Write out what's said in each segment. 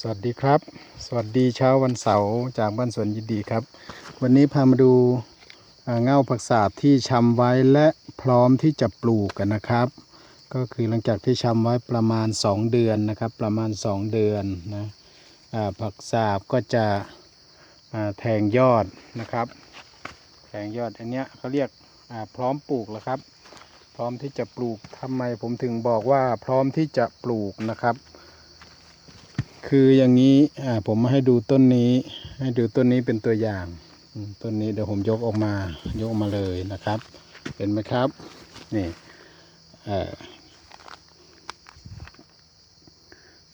สวัสดีครับ สวัสดีเช้าวันเสาร์จากบ้านสวนยินดีครับ วันนี้พามาดูเง่าผักสาบที่ชำไว้และพร้อมที่จะปลูกกันนะครับ ก็คือหลังจากที่ชำไว้ประมาณ 2 เดือนนะครับ ประมาณ 2 เดือนนะผักสาบก็จะแทงยอดนะครับ แทงยอดอันเนี้ยเขาเรียกพร้อมปลูกแล้วครับ พร้อมที่จะปลูกทำไมผมถึงบอกว่าพร้อมที่จะปลูกนะครับ คืออย่างนี้อ่าผมมาให้ดูต้นนี้ ให้ดูต้นนี้เป็นตัวอย่างต้นนี้เดี๋ยวผมยกออกมายกออกมาเลยนะครับ เห็นไหมครับนี่อ่อ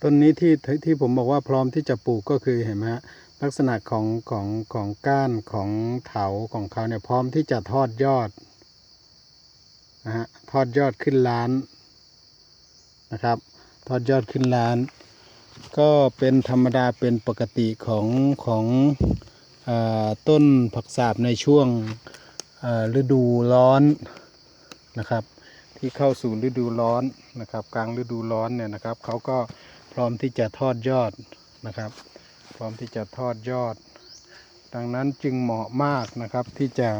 ต้นนี้ที่ที่ผมบอกว่าพร้อมที่จะปลูกก็คือเห็นไหมฮะลักษณะของของของก้านของเถาของเขาเนี่ยพร้อมที่จะทอดยอดนะฮะทอดยอดขึ้นล้านนะครับ ทอดยอดขึ้นล้าน ก็เป็นธรรมดาเป็นปกติของของอต้นผักสาบในช่วงฤดูร้อนนะครับ ที่เข้าสู่ฤดูร้อนนะครับ กลางฤดูร้อนเนี่ยนะครับเขาก็พร้อมที่จะทอดยอดนะครับ พร้อมที่จะทอดยอด ดังนั้นจึงเหมาะมากนะครับที่จะ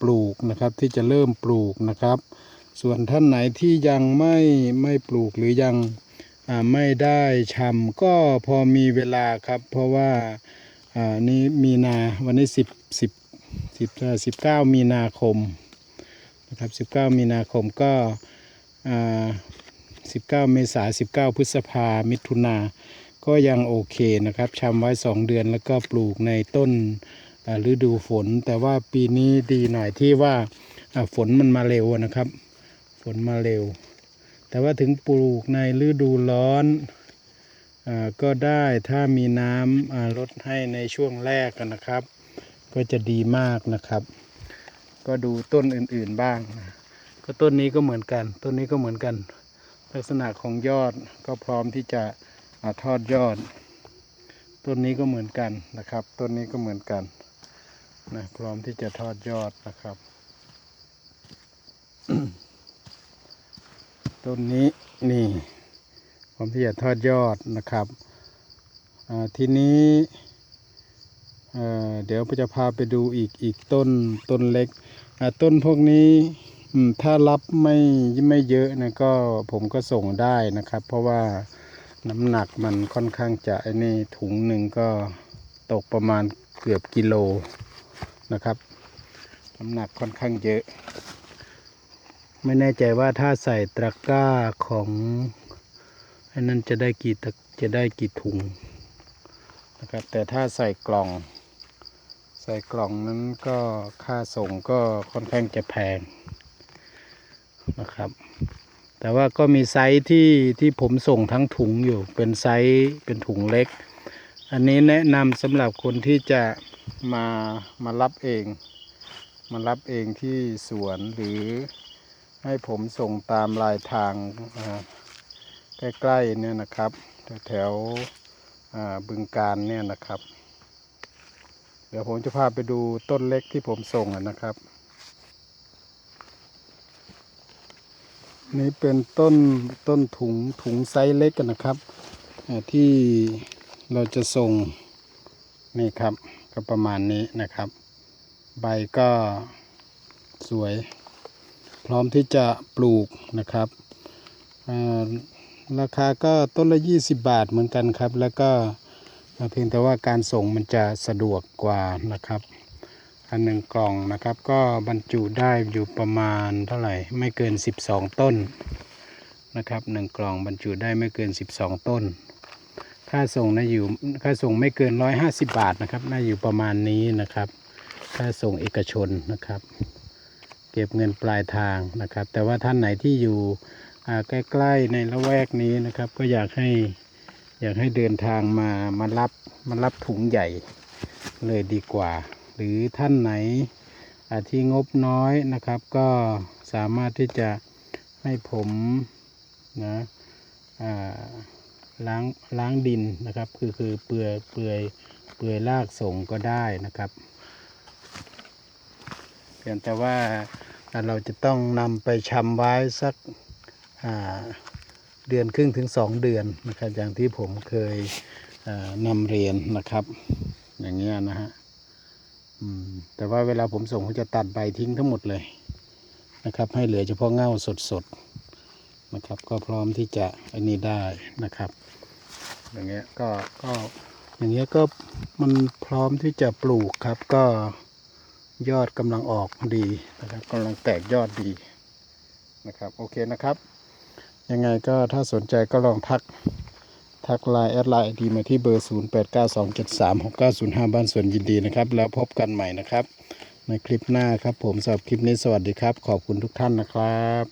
ปลูกนะครับที่จะเริ่มปลูกนะครับ ส่วนท่านไหนที่ยังไม่ไม่ปลูกหรือยัง ไม่ได้ชำก็พอมีเวลาครับ เพราะว่าอ่านี่มีนาวันนี้สิบสิบสิบสิบเก้ามีนาคมนะครับสิบเก้ามีนาคมก็อ่าสิบเก้าเมษาสิบเก้าพฤษภามิถุนาก็ยังโอเคนะครับชำไว้สองเดือนแล้วก็ปลูกในต้นฤดูฝน แต่ว่าปีนี้ดีหน่อยที่ว่าฝนมันมาเร็วนะครับ ฝนมาเร็ว แต่ว่าถึงปลูกในฤดูร้อนอก็ได้ถ้ามีน้ำลดให้ในช่วงแรกกันนะครับ ก็จะดีมากนะครับ ก็ดูต้นอื่นๆบ้างนะก็ต้นนี้ก็เหมือนกัน ต้นนี้ก็เหมือนกัน ลักษณะของยอดก็พร้อมที่จะอทอดยอด ต้นนี้ก็เหมือนกันนะครับ ต้นนี้ก็เหมือนกันนะพร้อมที่จะทอดยอดนะครับ ต้นนี้นี่ผมที่จะทอดยอดนะครับทีนี้เเดี๋ยวจะพาไปดูอีกอีกต้นต้นเล็กต้นพวกนี้ถ้ารับไม่ไม่เยอะนะก็ผมก็ส่งได้นะครับ เพราะว่าน้ำหนักมันค่อนข้างจะไอ้นี่ถุงหนึ่งก็ตกประมาณเกือบกิโลนะครับ น้ำหนักค่อนข้างเยอะ ไม่แน่ใจว่าถ้าใส่ตะกร้าของอ้นั่นจะได้กี่ตะจะได้กี่ถุงนะครับ แต่ถ้าใส่กล่อง ใส่กล่องนั้นก็ค่าส่งก็ค่อนข้างจะแพงนะครับ แต่ว่าก็มีไซส์ที่ที่ผมส่งทั้งถุงอยู่เป็นไซส์เป็นถุงเล็ก อันนี้แนะนำสำหรับคนที่จะมามารับเอง มารับเองที่สวนหรือ ให้ผมส่งตามลายทางใกล้ๆเนี่ยนะครับ แถวบึงการเนี่ยนะครับ เดี๋ยวผมจะพาไปดูต้นเล็กที่ผมส่งนะครับ นี่เป็นต้นต้นถุงถุงไซส์เล็กกันนะครับ ที่เราจะส่งนี่ครับก็ประมาณนี้นะครับ ใบก็สวย พร้อมที่จะปลูกนะครับอ่าราคาก็ต้นละ 20 บาทเหมือนกันครับ แล้วก็เพียงแต่ว่าการส่งมันจะสะดวกกว่านะครับอันหนึ่งกล่องนะครับ ก็บรรจุได้อยู่ประมาณเท่าไหร่ไม่เกิน 12 ต้นนะครับหนึ่งกล่องบรรจุได้ไม่เกิน 12 ต้น ค่าส่งน่าอยู่ค่าส่งไม่เกิน 150 บาทนะครับน่าอยู่ประมาณนี้นะครับ ค่าส่งเอกชนนะครับ เก็บเงินปลายทางนะครับ แต่ว่าท่านไหนที่อยู่ใกล้ๆในละแวกนี้นะครับ ก็อยากให้อยากให้เดินทางมามารับมารับถุงใหญ่เลยดีกว่า หรือท่านไหนที่งบน้อยนะครับ ก็สามารถที่จะให้ผมนะล้างล้างดินนะครับ คือคือเปลือยเปลือยเปลือยลากส่งก็ได้นะครับ เพียงแต่ว่าเราจะต้องนำไปชำไว้สักเดือนครึ่งถึง 2 เดือนนะครับอย่างที่ผมเคยนำเรียนนะครับ อย่างเงี้ยนะฮะแต่ว่าเวลาผมส่งผมจะตัดใบทิ้งทั้งหมดเลยนะครับ ให้เหลือเฉพาะเง่าสดๆนะครับ ก็พร้อมที่จะอันนี้ได้นะครับ อย่างเงี้ยก็ก็อย่างเงี้ยก็มันพร้อมที่จะปลูกครับก็ ยอดกำลังออกดีนะครับกำลังแตกยอดดีนะครับโอเคนะครับ ยังไงก็ถ้าสนใจก็ลองทักทักไลน์แอดไลน์ดีมาที่เบอร์ 0892736905 บ้านสวนยินดีนะครับ แล้วพบกันใหม่นะครับ ในคลิปหน้าครับผมสำหรับคลิปนี้สวัสดีครับ ขอบคุณทุกท่านนะครับ